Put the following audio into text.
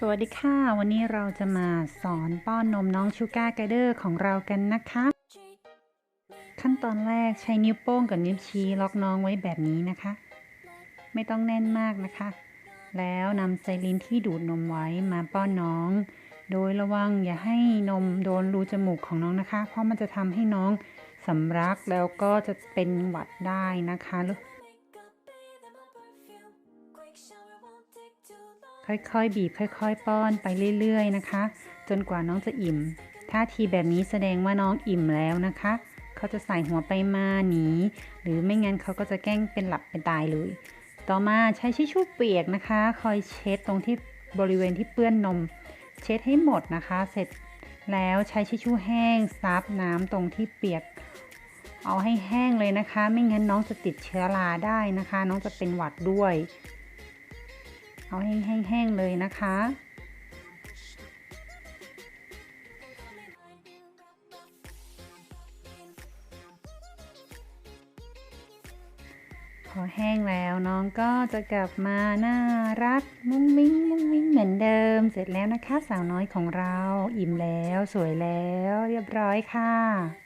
สวัสดีค่ะ วันนี้เราจะมาสอนป้อนนมน้องชูการ์ไกเดอร์ของเรากันนะคะ ขั้นตอนแรกใช้นิ้วโป้งกับนิ้วชี้ล็อกน้องไว้แบบนี้นะคะ ไม่ต้องแน่นมากนะคะ แล้วนำไซลินที่ดูดนมไว้มาป้อนน้อง โดยระวังอย่าให้นมโดนรูจมูกของน้องนะคะ เพราะมันจะทำให้น้องสำลักแล้วก็จะเป็นหวัดได้นะคะ ค่อยๆ บีบค่อย ๆ ป้อนไปเรื่อย ๆ นะคะ จนกว่าน้องจะอิ่ม ท่าทีแบบนี้แสดงว่าน้องอิ่มแล้วนะคะ เขาจะใส่หัวไปมาหนี หรือไม่งั้นเขาก็จะแกล้งเป็นหลับเป็นตายเลย ต่อมาใช้ชิชชู่เปียกนะคะ คอยเช็ดตรงที่บริเวณที่เปื้อนนม เช็ดให้หมดนะคะ เสร็จแล้วใช้ชิชชู่แห้งซับน้ำตรงที่เปียก เอาให้แห้งเลยนะคะ ไม่งั้นน้องจะติดเชื้อราได้นะคะ น้องจะเป็นหวัดด้วย เอาแห้งๆเลยนะคะ พอแห้งแล้วน้องก็จะกลับมาน่ารักมุ้งมิ้งมุ้งมิ้งเหมือนเดิม เสร็จแล้วนะคะ สาวน้อยของเราอิ่มแล้วสวยแล้ว เรียบร้อยค่ะ